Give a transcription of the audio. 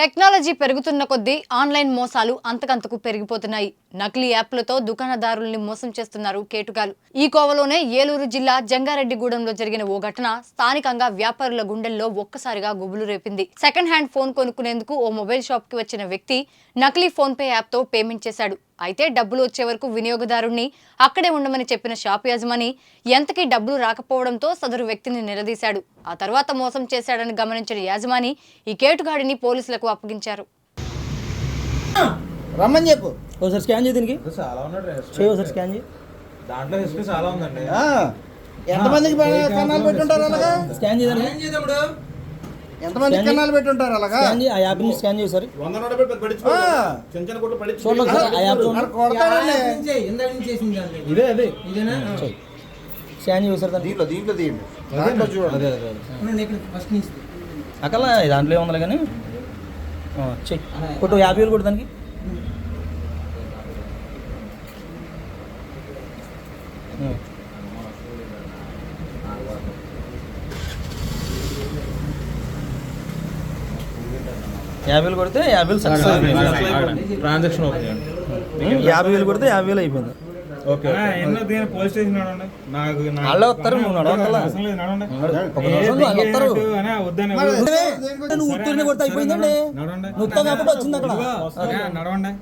Technology పెరుగుతున్న కొద్దీ online మోసాలు అంతకంతకు పెరిగిపోతున్నాయి. నకిలీ యాప్లతో దుకాణదారుల్ని మోసం చేస్తున్నారు కేటుగాలు. ఈ కోవలోనే ఏలూరు జిల్లా జంగారెడ్డిగూడెంలో జరిగిన ఓ ఘటన స్థానికంగా వ్యాపారుల గుండెల్లో ఒక్కసారిగా గుబులు రేపింది. సెకండ్ హ్యాండ్ ఫోన్ కొనుక్కునేందుకు ఓ మొబైల్ షాప్కి వచ్చిన వ్యక్తి నకిలీ ఫోన్పే యాప్తో పేమెంట్ చేశాడు. అయితే డబ్బులు వచ్చే వరకు వినియోగదారుణ్ణి అక్కడే ఉండమని చెప్పిన షాప్ యజమాని ఎంతకీ డబ్బులు రాకపోవడంతో సదరు వ్యక్తిని నిలదీశాడు. ఆ తర్వాత మోసం చేశాడని గమనించిన యాజమాని ఈ కేటుగాడిని పోలీసులకు అప్పగించారు. రమ్మని చెప్పు. ఒకసారి స్కాన్ చేయి దీనికి. చాలా ఉన్నాడు చేయి ఒకసారి స్కాన్ చేయి. దాంట్లో హిస్టరీ చాలా ఉందండి. ఆ, ఎంతమందికి కన్నాలు పెట్టుంటారు అలాగా? స్కాన్ చేయి దానికి ఎంతమందికి కన్నాలు అలాగా? స్కాన్ స్కాన్ వంద నోట పెట్టి పడిచిపో ఆ. చిన్న చిన్న కొట్లు పడి చూడండి ఒకసారి ఆ యాప్ ఇదే. అదే. చేయి స్కాన్ చేయి ఒకసారి దాన్ని. దీంట్లో దీంట్లో తీయండి. దాంట్లో చూడండి. అదే అదే అదే. అక్కడ దాంట్లో ఏముంది కానీ చెయ్యి. కొట్టు యాభై వేలు కొట్టు దానికి? యాభై వేలు కొడితే యాభై వేలు సక్సెస్ అయిపోయింది. ట్రాన్సాక్షన్ చేయండి యాభై వేలు కొడితే యాభై వేలు అయిపోయింది. ఓకే ఎన్నో దీని పోలీస్ స్టేషన్ నడవండి నాకు నాకు- వాళ్ళే వస్తారు, నువ్వు ఉత్తూరుని కొడితే అయిపోయిందండి. నువ్వు అప్పుడు వచ్చింది అక్కడ. నడవండి.